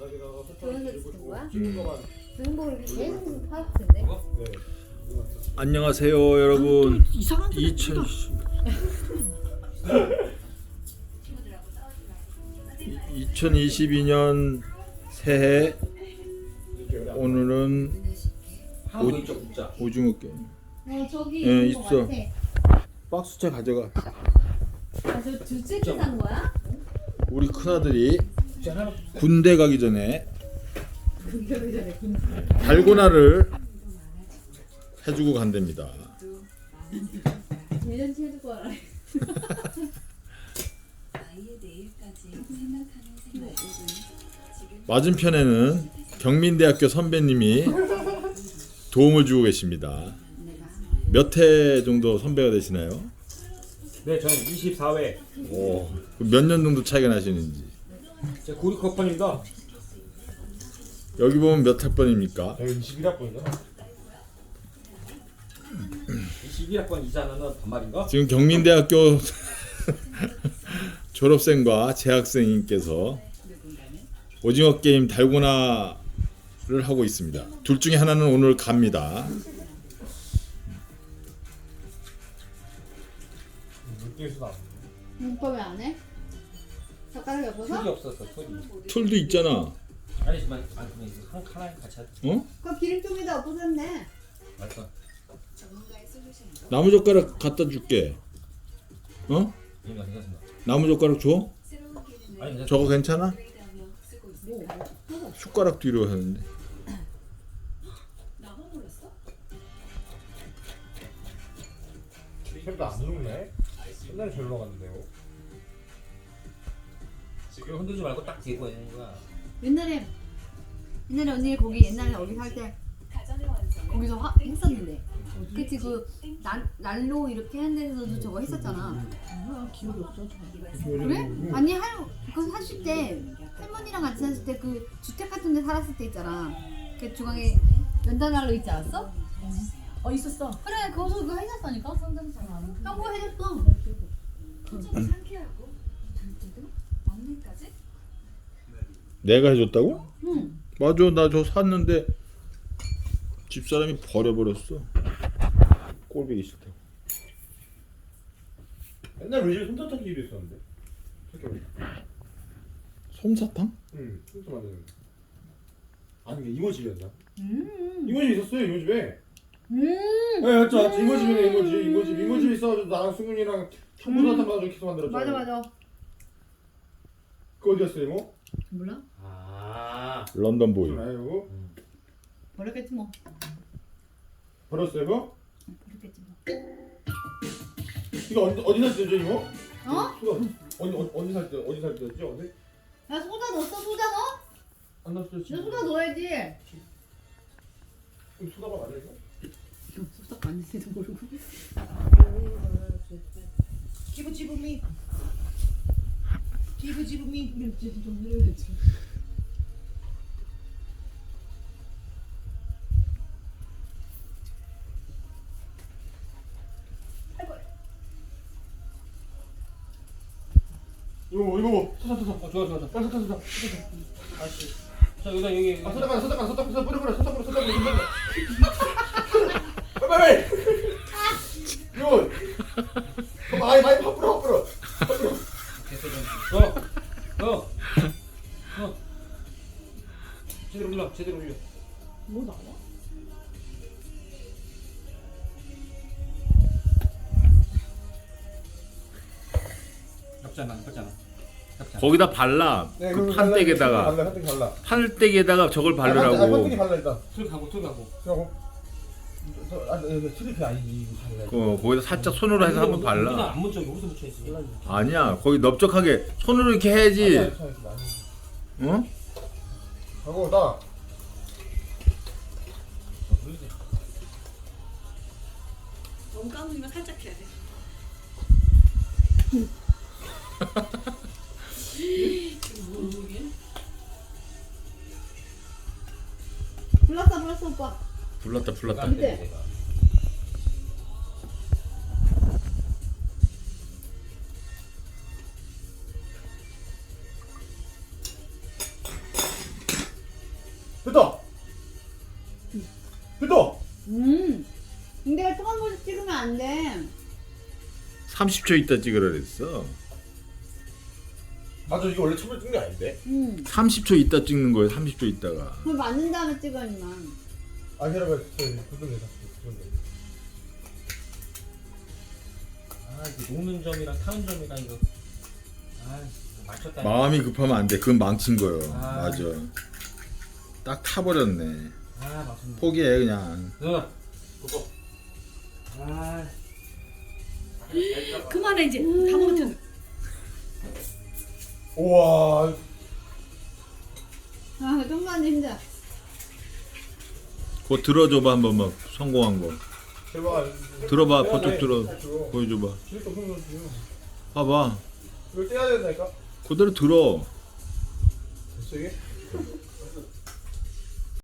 거야? 거만. 이렇게 계속 하던데. 네. 안녕하세요 여러분 이상한 데2000 2022년 새해 오늘은 한국 있죠 국자. 오징어 게임 어 저기 예, 있는 거 있어. 같아. 박스째 가져가 아저두 세트 산 거야? 우리 큰아들이. 군대 가기 전에 달고나를 해주고 간답니다. 예전치 맞은편에는 경민대학교 선배님이 도움을 주고 계십니다. 몇 회 정도 선배가 되시나요? 네, 저는 24회. 몇년 정도 차이가 나시는지 제 구리 커플입니다. 여기 보면 몇 학번입니까? 저희 21학번이잖아. 21학번 이자는 반말인가? 지금 경민대학교 졸업생과 재학생님께서 오징어 게임 달고나를 하고 있습니다. 둘 중에 하나는 오늘 갑니다. 나. 오빠 왜안 해? 젓가락이 툴이 없어서? 툴이. 툴도 있잖아. 아니지만 아니 그냥 이거 한 하나에 같이 하자. 어? 그 기름종에다 없어졌네. 솔루션으로 나무 젓가락 갖다 줄게. 어? 이거 괜찮습니다. 나무 젓가락 줘? 아니 괜찮. 저거 괜찮아? 업그레이드하며 쓰고 있습니다. 숟가락 뒤로 하는데. 나만 몰랐어? 혈도 안 녹네. 옛날에 절로 갔는데요. 지금 흔들지 말고 딱 대고 있는 거야. 옛날에 옛날에 언니 거기 옛날에 여기 살때 가전의 완성. 거기서 화, 했었는데. 그치 그 난, 난로 이렇게 하는 데서도 저거 했었잖아. 뭐야 기억이 없어 그래? 아니 할 그거 사실 때 할머니랑 같이 샀을 때 그 주택 같은 데 살았을 때 있잖아. 그 중앙에 연단 난로 있지 않았어? 어 있었어 그래 거기서 그거 해줬다니까. 형부 해줬어. 표정이 상쾌하고 막내까지 내가 해줬다고? 응. 맞아, 나 저 샀는데 집사람이 버려버렸어. 꼴보기 싫다고. 옛날 우리 집에 솜사탕 기도 있었는데. 솜사탕? 응, 솜사 만드는. 아니 이게 이모 집이었나? 음. 이모 집 있었어요, 이모 집에. 음. 네, 맞죠, 맞죠. 이모 집이네, 이모 집, 이모 집, 이모 집 있어가지고 나랑 승윤이랑 청보사탕 가지고 계속 만들었죠. 맞아 맞아. 그 어디였어요, 이모? 몰라? 아, 런던 보이. 알아요. 버렸겠지 뭐. 버렸어요, 이거? 버렸겠지 뭐. 이거 어디 어디 살 때죠, 이모? 어? 이거 어디 어디 어디 살 때, 어디 살 때였지, 어디? 야 소다 넣었어 소다 넣어? 안 났어요, 너. 소다 넣어야지. 이거 소다가 맞아요? 소다 아닌지도 모르고. 기부 지부 미 기부 지부 미 이거 이거 뭐? 소다 소다. 어, 좋아 좋아 좋아. 빨리 소다 소다. 아씨. 자 여기다 여기. 아 소다 가 소다 가 소다 소다 뿌려 뿌려 소다 뿌려 소다 뿌려. 빨리 빨리. 이거. 그럼 아이 많이 팍 뿌려 팍 뿌려. 됐어 좀. 어. 어. 어. 제대로 올려. 제대로 올려. 뭐 나와? 겹잖아. 겹잖아. 거기다 발라. 네, 그 판때기에다가 발라 판때기 발라. 판때기에다가 저걸 아, 바르라고. 판때기 발라 일단. 툴 가고 툴 가고. 그리고 저 아니 이거 트리피 아니지 이거 발라. 어, 거기다 살짝 손으로 해서 한번 발라. 안 묻혀 여기서 묻혀 있어. 아니야, 거기 넓적하게 손으로 이렇게 해야지. 어? 하고 나 너무 까먹으면 살짝 해야 돼. 불렀어 불렀어 오빠. 불렀다, 불렀다. 근데 됐다 됐다 음. 근데 처음부터 찍으면 안 돼. 30초 있다 찍으라 그랬어. 맞아 이게 원래 처음에 찍는 게 아닌데 음. 30초 있다 찍는 거예요. 30초 있다가. 그걸 맞는 다음에 찍어야만. 아 헤라가 고정되다 고정돼 아 이거 녹는 점이랑 타는 점이랑 이거. 아 이거 맞췄다. 마음이 급하면 안 돼. 그건 망친 거예요. 아. 맞아. 딱 타버렸네. 아 맞췄네. 포기해 그냥. 누나. 그거. 아. 그만해 이제. 다 먹었잖아. 우와 아, 좀만 힘들어. 그거 들어줘봐 한번 막 성공한 거. 제발 들어봐. 버쩍 돼. 들어. 들어. 보여줘봐. 진짜 없는 거지 봐봐. 이걸 떼야 된다니까 그대로 들어. 됐어 이게?